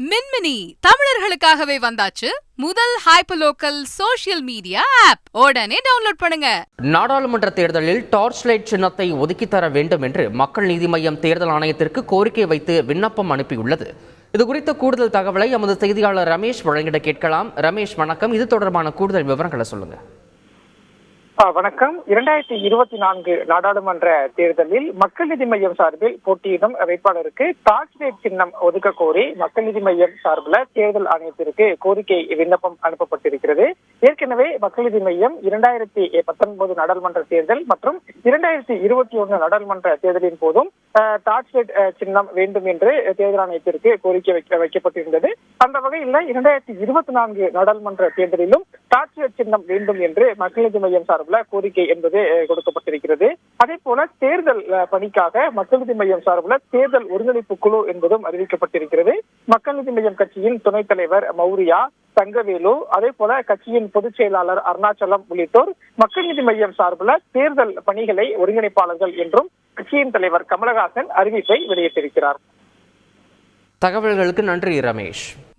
மின்மினி தமிழர்களுக்காகவே வந்தாச்சு முதல் ஹைப்பலோக்கல் சோசியல் மீடியா ஆப். உடனே டவுன்லோட் பண்ணுங்க. நாடாளுமன்ற தேர்தலில் டார்ச் லைட் சின்னத்தை ஒதுக்கி தர வேண்டும் என்று மக்கள் நீதி மய்யம் தேர்தல் ஆணையத்திற்கு கோரிக்கை வைத்து விண்ணப்பம் அனுப்பியுள்ளது. இது குறித்த கூடுதல் தகவலை எமது செய்தியாளர் ரமேஷ் வழங்கிட கேட்கலாம். ரமேஷ் வணக்கம். இது தொடர்பான கூடுதல் விவரங்களை சொல்லுங்க. வணக்கம். இரண்டாயிரத்தி இருபத்தி நான்கு நாடாளுமன்ற தேர்தலில் மக்கள் நீதி மையம் சார்பில் போட்டியிடும் வேட்பாளருக்கு டார்ச் சின்னம் ஒதுக்க கோரி மக்கள் நீதி மையம் சார்பில் தேர்தல் ஆணையத்திற்கு கோரிக்கை விண்ணப்பம் அனுப்பப்பட்டிருக்கிறது. ஏற்கனவே மக்கள் நீதி மையம் இரண்டாயிரத்தி பத்தொன்பது நாடாளுமன்ற தேர்தல் மற்றும் இரண்டாயிரத்தி இருபத்தி ஒன்று நாடாளுமன்ற தேர்தலின் போதும் ஆ, சின்னம் வேண்டும் என்று தேர்தல் ஆணையத்திற்கு கோரிக்கை வைக்க வைக்கப்பட்டிருந்தது. அந்த வகையில் இரண்டாயிரத்தி இருபத்தி நான்கு நாடாளுமன்ற தேர்தலிலும் டார்ச் சின்னம் வேண்டும் என்று மக்கள் நீதி மையம் சார்பில் கோரிக்கை என்பது கொடுக்கப்பட்டிருக்கிறது. அதே போல தேர்தல் பணிக்காக மக்கள் நீதி மையம் சார்பில் தேர்தல் ஒருங்கிணைப்பு குழு என்பதும் அறிவிக்கப்பட்டிருக்கிறது. மக்கள் நீதி மையம் கட்சியின் துணைத் தலைவர் மௌரியா தங்கவேலு அதே போல கட்சியின் பொதுச் செயலாளர் அருணாச்சலம் உள்ளிட்டோர் மக்கள் நீதி மையம் சார்பில் தேர்தல் பணிகளை ஒருங்கிணைப்பாளர்கள் என்றும் கட்சியின் தலைவர் கமலஹாசன் அறிவிப்பை வெளியிட்டிருக்கிறார். தகவல்களுக்கு நன்றி ரமேஷ்.